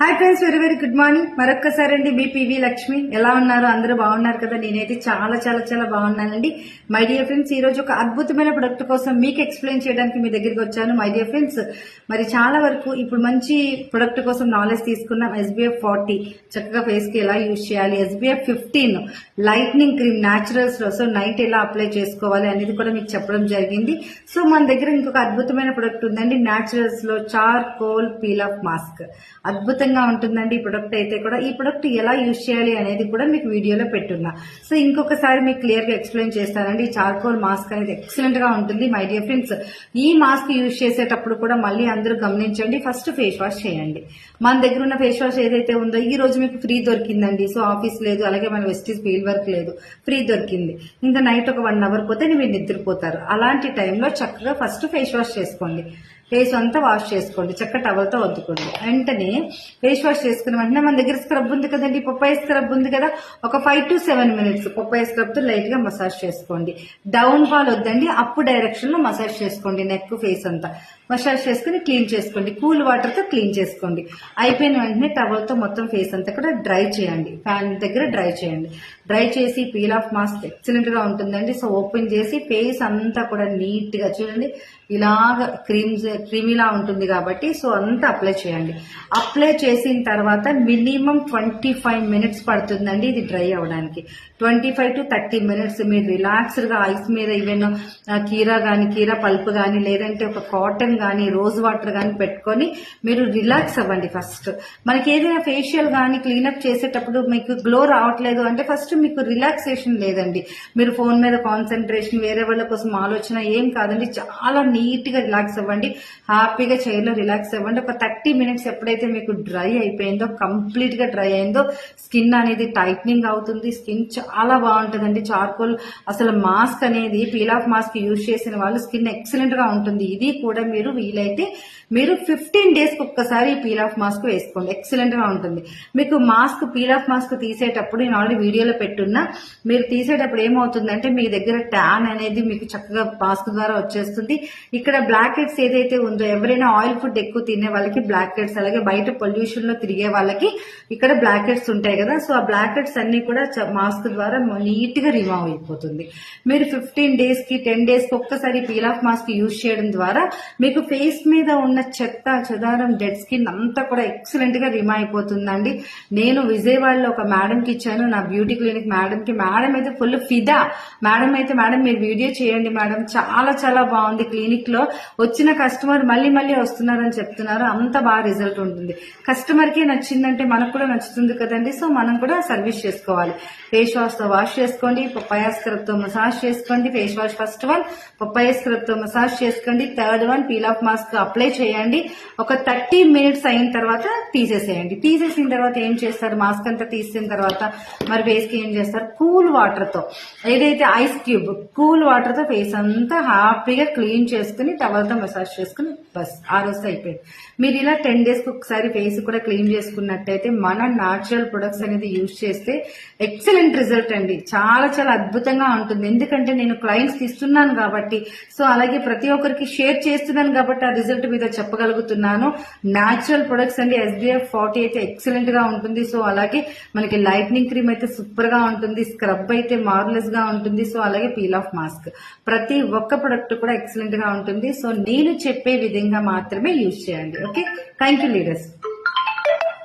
Hi friends very very good morning మరొక్కసారి అండి మీ PV Lakshmi. ఎలా ఉన్నారు? అందరూ బాగున్నారు కదా? నేనైతే చాలా చాలా చాలా బాగున్నానండి. మై డియర్ ఫ్రెండ్స్ ఈ రోజు ఒక అద్భుతమైన ప్రొడక్ట్ కోసం మీకు ఎక్స్ప్లెయిన్ చేయడానికి మీ దగ్గరికి వచ్చాను. మై డియర్ ఫ్రెండ్స్ మరి చాలా వరకు ఇప్పుడు మంచి ప్రొడక్ట్ కోసం నాలెడ్జ్ తీసుకున్నాం ఎస్బీఎఫ్ ఫార్టీ చక్కగా ఫేస్కి ఎలా యూజ్ చేయాలి? S B F fifteen lightning cream naturals so night ఎలా అప్లై చేసుకోవాలి అనేది కూడా మీకు చెప్పడం జరిగింది. సో మన దగ్గర ఇంకొక అద్భుతమైన ప్రొడక్ట్ ఉందండి. న్యాచురల్స్లో charcoal peel off mask విధంగా ఉంటుందండి ఈ ప్రొడక్ట్ అయితే కూడా. ఈ ప్రొడక్ట్ ఎలా యూజ్ చేయాలి అనేది కూడా మీకు వీడియోలో పెట్టున్నా. సో ఇంకొకసారి మీకు క్లియర్గా ఎక్స్ప్లెయిన్ చేస్తానండి. ఈ చార్కోల్ మాస్క్ అనేది ఎక్సలెంట్గా ఉంటుంది మై డియర్ ఫ్రెండ్స్ ఈ మాస్క్ యూజ్ చేసేటప్పుడు కూడా మళ్ళీ అందరూ గమనించండి. ఫస్ట్ ఫేస్ వాష్ చేయండి. మన దగ్గర ఉన్న ఫేస్ వాష్ ఏదైతే ఉందో ఈ రోజు మీకు ఫ్రీ దొరికిందండి. సో ఆఫీస్ లేదు అలాగే మన వెస్టీస్ ఫీల్డ్ వర్క్ లేదు ఫ్రీ దొరికింది. ఇంకా నైట్ ఒక వన్ అవర్ పోతే మీరు నిద్రపోతారు. అలాంటి టైంలో చక్కగా ఫస్ట్ ఫేస్ వాష్ చేసుకోండి. ఫేస్ అంతా వాష్ చేసుకోండి. చక్క టవల్తో వద్దుకోండి వెంటనే ఫేస్ వాష్ చేసుకున్న వెంటనే మన దగ్గర స్క్రబ్ ఉంది కదండి. పప్పాయి స్క్రబ్ ఉంది కదా. ఒక five to seven minutes papaya స్క్రబ్తో లైట్గా మసాజ్ చేసుకోండి. డౌన్ ఫాల్ వద్దండి. అప్ డైరెక్షన్లో మసాజ్ చేసుకోండి. నెక్ ఫేస్ అంతా. మసాజ్ చేసుకుని క్లీన్ చేసుకోండి. కూల్ వాటర్తో క్లీన్ చేసుకోండి. అయిపోయిన వెంటనే టవల్తో మొత్తం ఫేస్ అంతా కూడా డ్రై చేయండి. ఫ్యాన్ దగ్గర డ్రై చేయండి. డ్రై చేసి పీల్ ఆఫ్ మాస్క్ ఎక్సలెంట్గా ఉంటుందండి. సో ఓపెన్ చేసి ఫేస్ అంతా కూడా నీట్గా చూడండి. ఇలాగ క్రీమ్స్ క్రీమీలా ఉంటుంది కాబట్టి సో అంతా అప్లై చేయండి. అప్లై చేసిన తర్వాత మినిమం ట్వంటీ ఫైవ్ మినిట్స్ పడుతుందండి ఇది డ్రై అవ్వడానికి. Twenty five to thirty minutes మీరు రిలాక్స్డ్గా ఐస్ మీద ఈవెన్ కీరా కానీ కీరా పల్ప్ కానీ లేదంటే ఒక కాటన్ కానీ రోజ్ వాటర్ కానీ పెట్టుకొని మీరు రిలాక్స్ అవ్వండి ఫస్ట్. మనకి ఏదైనా ఫేషియల్ కానీ క్లీనప్ చేసేటప్పుడు మీకు గ్లో రావట్లేదు అంటే ఫస్ట్ మీకు రిలాక్సేషన్ లేదండి. మీరు ఫోన్ మీద కాన్సన్ట్రేషన్ వేరే వాళ్ళ కోసం ఆలోచన ఏం కాదండి. చాలా నీట్గా రిలాక్స్ అవ్వండి. హ్యాపీగా చైర్లో రిలాక్స్ అవ్వండి. ఒక థర్టీ మినిట్స్ ఎప్పుడైతే మీకు డ్రై అయిపోయిందో కంప్లీట్గా డ్రై అయిందో స్కిన్ అనేది టైట్నింగ్ అవుతుంది. స్కిన్ చాలా బాగుంటుందండి. చార్కోల్ అసలు మాస్క్ అనేది పీల్ ఆఫ్ మాస్క్ యూజ్ చేసిన వాళ్ళు స్కిన్ ఎక్సలెంట్గా ఉంటుంది. ఇది కూడా మీరు వీలైతే మీరు ఫిఫ్టీన్ డేస్కి ఒక్కసారి పీల్ ఆఫ్ మాస్క్ వేసుకోండి. ఎక్సలెంట్గా ఉంటుంది. మీకు మాస్క్ పీల్ ఆఫ్ మాస్క్ తీసేటప్పుడు నేను ఆల్రెడీ వీడియోలో పెట్టున్నా. మీరు తీసేటప్పుడు ఏమవుతుందంటే మీ దగ్గర ట్యాన్ అనేది మీకు చక్కగా మాస్క్ ద్వారా వచ్చేస్తుంది. ఇక్కడ బ్లాక్ హెడ్స్ ఏదైతే ఉందో ఎవరైనా ఆయిల్ ఫుడ్ ఎక్కువ తినే వాళ్ళకి బ్లాక్ హెడ్స్ అలాగే బయట పొల్యూషన్లో తిరిగే వాళ్ళకి ఇక్కడ బ్లాక్ హెడ్స్ ఉంటాయి కదా. సో ఆ బ్లాక్ హెడ్స్ అన్ని కూడా మాస్క్ ద్వారా నీట్గా రిమూవ్ అయిపోతుంది. మీరు ఫిఫ్టీన్ డేస్కి టెన్ డేస్కి ఒక్కసారి పీల్ ఆఫ్ మాస్క్ యూజ్ చేయడం ద్వారా మీకు ఫేస్ మీద ఉన్న చెత్త చెదారం డెడ్ స్కిన్ అంతా కూడా ఎక్సలెంట్గా రిమూవ్ అయిపోతుందండి. నేను విజయవాడలో ఒక మేడం కి ఇచ్చాను నా బ్యూటీ క్లినిక్ మేడం కి మేడం అయితే ఫుల్ ఫిదా. మేడం అయితే మేడం మీరు వీడియో చేయండి మేడం. చాలా చాలా బాగుంది క్లినిక్లో వచ్చిన కస్టమర్ మళ్ళీ మళ్ళీ వస్తున్నారని చెప్తున్నారు. అంత బాగా రిజల్ట్ ఉంటుంది. కస్టమర్కే నచ్చిందంటే మనకు కూడా నచ్చుతుంది కదండి. సో మనం కూడా సర్వీస్ చేసుకోవాలి. ఫేస్ వాష్తో వాష్ చేసుకోండి. పప్పాయ స్క్రబ్ మసాజ్ చేసుకోండి. Face wash first one papaya scrub massage చేసుకోండి. Third one peel off mask apply చేయండి. ఒక థర్టీ మినిట్స్ అయిన తర్వాత తీసేసేయండి. తీసేసిన తర్వాత ఏం చేస్తారు? మాస్క్ అంతా తీసిన తర్వాత మరి ఫేస్కి ఏం చేస్తారు? కూల్ వాటర్తో ఏదైతే ఐస్ క్యూబ్ కూల్ వాటర్తో ఫేస్ అంతా హ్యాపీగా క్లీన్ చేసుకుని టవల్ మసాజ్ చేసుకోండి. చేసుకుని బస్ ఆ రోజు అయిపోయింది. మీరు ఇలా టెన్ డేస్కి ఒకసారి ఫేస్ కూడా క్లీన్ చేసుకున్నట్టయితే మన న్యాచురల్ ప్రొడక్ట్స్ అనేది యూజ్ చేస్తే ఎక్సలెంట్ రిజల్ట్ అండి. చాలా చాలా అద్భుతంగా ఉంటుంది. ఎందుకంటే నేను క్లయింట్స్కి ఇస్తున్నాను కాబట్టి సో అలాగే ప్రతి ఒక్కరికి షేర్ చేస్తున్నాను కాబట్టి ఆ రిజల్ట్ మీద చెప్పగలుగుతున్నాను. న్యాచురల్ ప్రొడక్ట్స్ అండి. ఎస్బీఎఫ్ ఫార్టీ అయితే ఎక్సలెంట్గా ఉంటుంది. సో అలాగే మనకి లైట్నింగ్ క్రీమ్ అయితే సూపర్గా ఉంటుంది. స్క్రబ్ అయితే మార్లెస్గా ఉంటుంది. సో అలాగే పీల్ ఆఫ్ మాస్క్ ప్రతి ఒక్క ప్రొడక్ట్ కూడా ఎక్సలెంట్గా ఉంటుంది. సో నేను చెప్పే విధంగా మాత్రమే యూజ్ చేయండి. Okay thank you leaders